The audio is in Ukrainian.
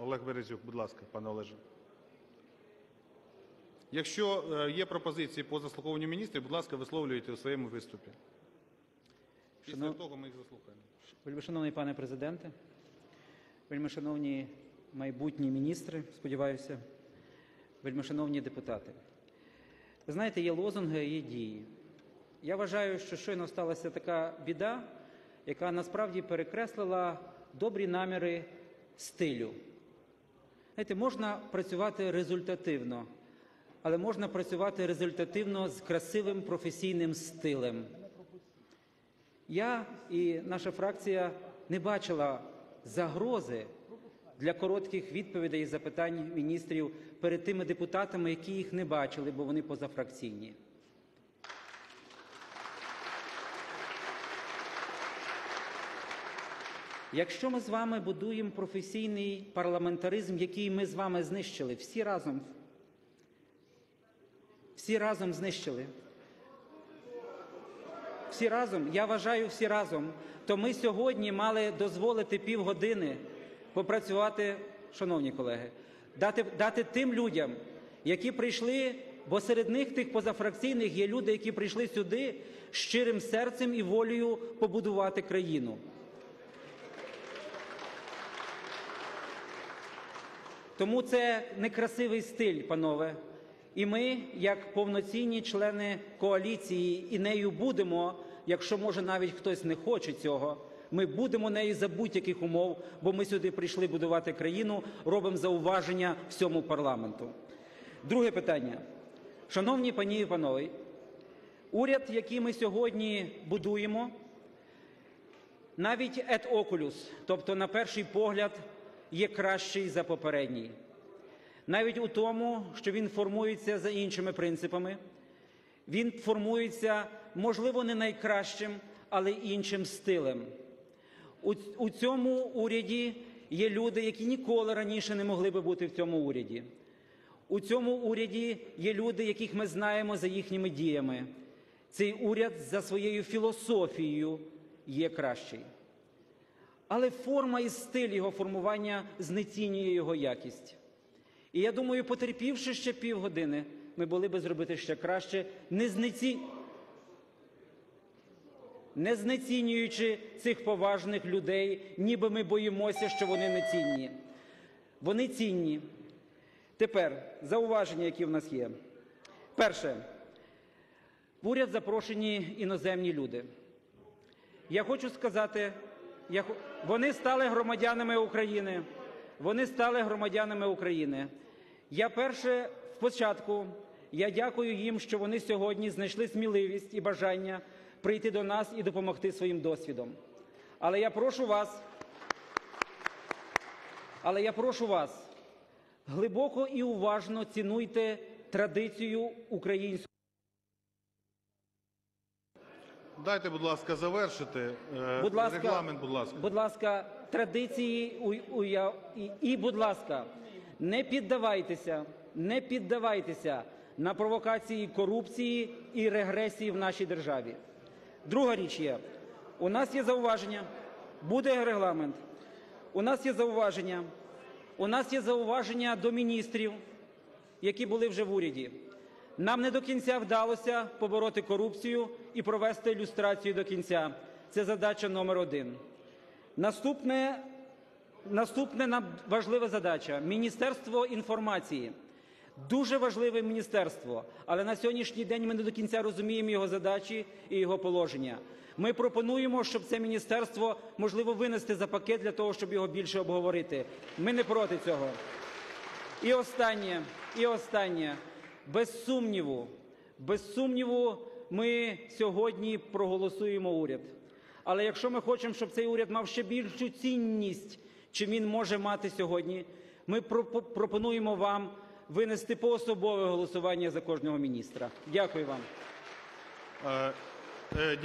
Олег Березюк, будь ласка, пане Олеже. Якщо е, є пропозиції по заслуховуванню міністрів, будь ласка, висловлюйте у своєму виступі. Після Шанов- того ми їх заслухаємо. Вельмишановний пане президенте, вельмишановні майбутні міністри, сподіваюся, вельмишановні депутати. Ви знаєте, є лозунги, є дії. Я вважаю, що щойно сталася така біда, яка насправді перекреслила добрі наміри стилю. Знаєте, можна працювати результативно, але можна працювати результативно з красивим професійним стилем. Я і наша фракція не бачила загрози для коротких відповідей і запитань міністрів перед тими депутатами, які їх не бачили, бо вони позафракційні. Якщо ми з вами будуємо професійний парламентаризм, який ми з вами знищили, всі разом, всі разом знищили, всі разом, я вважаю, всі разом, то ми сьогодні мали дозволити півгодини попрацювати, шановні колеги, дати, дати тим людям, які прийшли, бо серед них тих позафракційних є люди, які прийшли сюди щирим серцем і волею побудувати країну. Тому це некрасивий стиль, панове. І ми, як повноцінні члени коаліції, і нею будемо, якщо може навіть хтось не хоче цього. Ми будемо нею за будь-яких умов, бо ми сюди прийшли будувати країну, робимо зауваження всьому парламенту. Друге питання. Шановні пані і панове, уряд, який ми сьогодні будуємо, навіть et oculus, тобто на перший погляд, є кращий за попередній. Навіть у тому, що він формується за іншими принципами, він формується, можливо, не найкращим, але іншим стилем. У, у цьому уряді є люди, які ніколи раніше не могли би бути в цьому уряді. У цьому уряді є люди, яких ми знаємо за їхніми діями. Цей уряд за своєю філософією є кращий. Але форма і стиль його формування знецінює його якість. І я думаю, потерпівши ще півгодини, ми були би зробити ще краще, не, знеці... не знецінюючи цих поважних людей, ніби ми боїмося, що вони не цінні. Вони цінні. Тепер зауваження, які в нас є. Перше, в уряд запрошені іноземні люди. Я хочу сказати, вони стали громадянами України. Вони стали громадянами України. Я перше спочатку я дякую їм, що вони сьогодні знайшли сміливість і бажання прийти до нас і допомогти своїм досвідом. Але я прошу вас, але я прошу вас, глибоко і уважно цінуйте традицію українську. Дайте, будь ласка, завершити. Е, Будь ласка, Регламент, будь ласка. Будь ласка, традиції у- уя- і, і, будь ласка, не піддавайтеся, не піддавайтеся на провокації корупції і регресії в нашій державі. Друга річ є: у нас є зауваження, буде регламент. У нас є зауваження. У нас є зауваження до міністрів, які були вже в уряді. Нам не до кінця вдалося побороти корупцію і провести ілюстрацію до кінця. Це задача номер один. Наступне, наступне нам важлива задача Міністерство інформації. Дуже важливе міністерство, але на сьогоднішній день ми не до кінця розуміємо його задачі і його положення. Ми пропонуємо, щоб це міністерство можливо винести за пакет для того, щоб його більше обговорити. Ми не проти цього. І останнє, і останнє. Без сумніву, без сумніву, ми сьогодні проголосуємо уряд. Але якщо ми хочемо, щоб цей уряд мав ще більшу цінність, чим він може мати сьогодні, ми пропонуємо вам винести поособове голосування за кожного міністра. Дякую вам. Е, е,